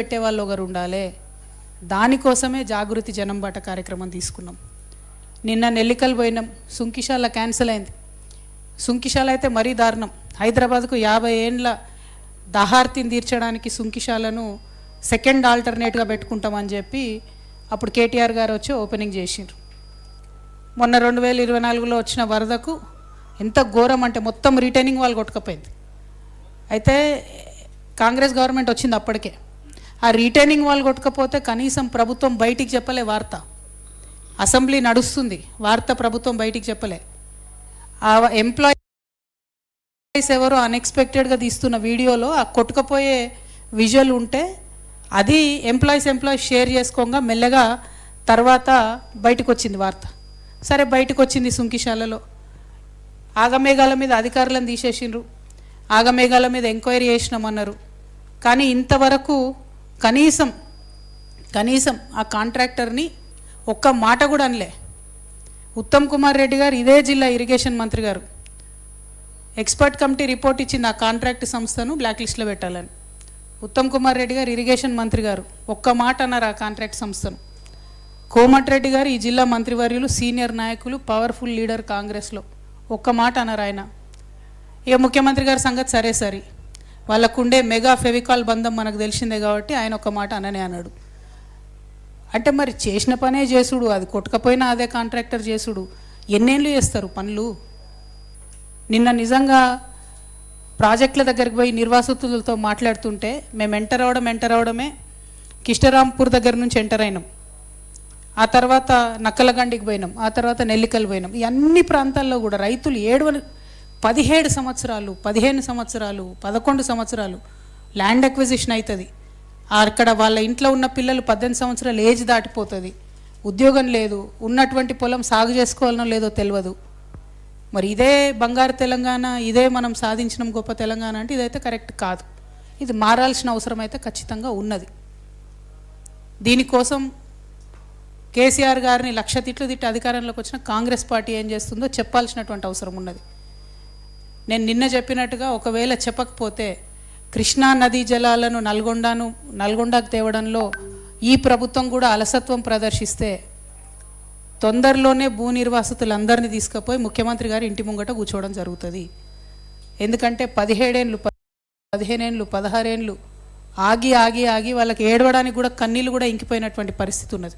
పెట్టే వాళ్ళు ఒకరు ఉండాలి. దానికోసమే జాగృతి జనం బాట కార్యక్రమం తీసుకున్నాం. నిన్న నెల్లికల్ పోయినాం. సుంకిశాల క్యాన్సిల్ అయింది. సుంకిశాల అయితే మరీ దారుణం. హైదరాబాద్కు యాభై ఏండ్ల దహార్తిని తీర్చడానికి సుంకిశాలను సెకండ్ ఆల్టర్నేట్గా పెట్టుకుంటామని చెప్పి అప్పుడు కేటీఆర్ గారు వచ్చి ఓపెనింగ్ చేసిండ్రు. మొన్న రెండు వేల ఇరవై నాలుగులో వచ్చిన వరదకు ఎంత ఘోరం అంటే మొత్తం రిటైనింగ్ వాళ్ళు కొట్టుకపోయింది. అయితే కాంగ్రెస్ గవర్నమెంట్ వచ్చింది అప్పటికే. ఆ రిటైనింగ్ వాళ్ళు కొట్టకపోతే కనీసం ప్రభుత్వం బయటికి చెప్పలే వార్త. అసెంబ్లీ నడుస్తుంది వార్త ప్రభుత్వం బయటికి చెప్పలే. ఆ ఎంప్లాయీస్ ఎవరో అన్ఎక్స్పెక్టెడ్గా తీస్తున్న వీడియోలో ఆ కొట్టుకపోయే విజువల్ ఉంటే అది ఎంప్లాయీస్ ఎంప్లాయీస్ షేర్ చేసుకోగా మెల్లగా తర్వాత బయటకు వచ్చింది వార్త. సరే బయటకు వచ్చింది సుంకిశాలలో. ఆగమేఘాల మీద అధికారులను తీసేసిండ్రు. ఆగమేఘాల మీద ఎంక్వైరీ చేసినామన్నారు. కానీ ఇంతవరకు కనీసం కనీసం ఆ కాంట్రాక్టర్ని ఒక్క మాట కూడా అనలే. ఉత్తమ్ కుమార్ రెడ్డి గారు ఇదే జిల్లా ఇరిగేషన్ మంత్రి గారు. ఎక్స్పర్ట్ కమిటీ రిపోర్ట్ ఇచ్చింది ఆ కాంట్రాక్ట్ సంస్థను బ్లాక్ లిస్ట్లో పెట్టాలని. ఉత్తమ్ కుమార్ రెడ్డి గారు ఇరిగేషన్ మంత్రి గారు ఒక్క మాట అన్నారు ఆ కాంట్రాక్ట్ సంస్థను. కోమటిరెడ్డి గారు ఈ జిల్లా మంత్రివర్యులు సీనియర్ నాయకులు పవర్ఫుల్ లీడర్ కాంగ్రెస్లో ఒక్క మాట అన్నారు ఆయన. ఇక ముఖ్యమంత్రి గారి సంగతి సరే సరి. వాళ్ళకుండే మెగా ఫెవికాల్ బంధం మనకు తెలిసిందే కాబట్టి ఆయన ఒక మాట అననే అన్నాడు అంటే మరి చేసిన పనే చేసుడు అది కొట్టకపోయినా అదే కాంట్రాక్టర్ చేసుడు. ఎన్నేళ్ళు చేస్తారు పనులు? నిన్న నిజంగా ప్రాజెక్టుల దగ్గరికి పోయి నిర్వాసితులతో మాట్లాడుతుంటే మేము ఎంటర్ అవడం ఎంటర్ అవడమే కిష్టరాంపూర్ దగ్గర నుంచి ఎంటర్ అయినాం. ఆ తర్వాత నక్కలగండికి పోయినాం ఆ తర్వాత నెల్లికలు పోయినాం. ఈ అన్ని ప్రాంతాల్లో కూడా రైతులు ఏడు పదిహేడు సంవత్సరాలు పదిహేను సంవత్సరాలు పదకొండు సంవత్సరాలు ల్యాండ్ అక్విజిషన్ అవుతుంది అక్కడ వాళ్ళ ఇంట్లో ఉన్న పిల్లలు పద్దెనిమిది సంవత్సరాలు ఏజ్ దాటిపోతుంది. ఉద్యోగం లేదు ఉన్నటువంటి పొలం సాగు చేసుకోవాలనో లేదో తెలియదు మరి ఇదే బంగారు తెలంగాణ ఇదే మనం సాధించిన గొప్ప తెలంగాణ అంటే ఇదైతే కరెక్ట్ కాదు. ఇది మారాల్సిన అవసరం అయితే ఖచ్చితంగా ఉన్నది. దీనికోసం కేసీఆర్ గారిని లక్ష తిట్లు తిట్టి అధికారంలోకి వచ్చిన కాంగ్రెస్ పార్టీ ఏం చేస్తుందో చెప్పాల్సినటువంటి అవసరం ఉన్నది. నేను నిన్న చెప్పినట్టుగా ఒకవేళ చెప్పకపోతే కృష్ణా నదీ జలాలను నల్గొండను నల్గొండకు తేవడంలో ఈ ప్రభుత్వం కూడా అలసత్వం ప్రదర్శిస్తే తొందరలోనే భూ నిర్వాసితులందరినీ తీసుకుపోయి ముఖ్యమంత్రి గారి ఇంటి ముంగట కూర్చోవడం జరుగుతుంది. ఎందుకంటే పదిహేడేండ్లు ప- పదిహేనేండ్లు పదహారేండ్లు ఆగి ఆగి ఆగి వాళ్ళకి ఏడవడానికి కూడా కన్నీళ్ళు కూడా ఇంకిపోయినటువంటి పరిస్థితి ఉన్నది.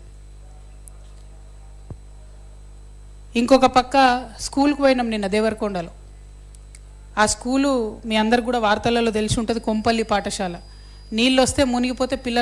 ఇంకొక పక్క స్కూల్కి పోయినాం నిన్న దేవరకొండలో. ఆ స్కూలు మీ అందరు కూడా వార్తలలో తెలిసి ఉంటుంది కొంపల్లి పాఠశాల. నీళ్ళు వస్తే మునిగిపోతే పిల్లలు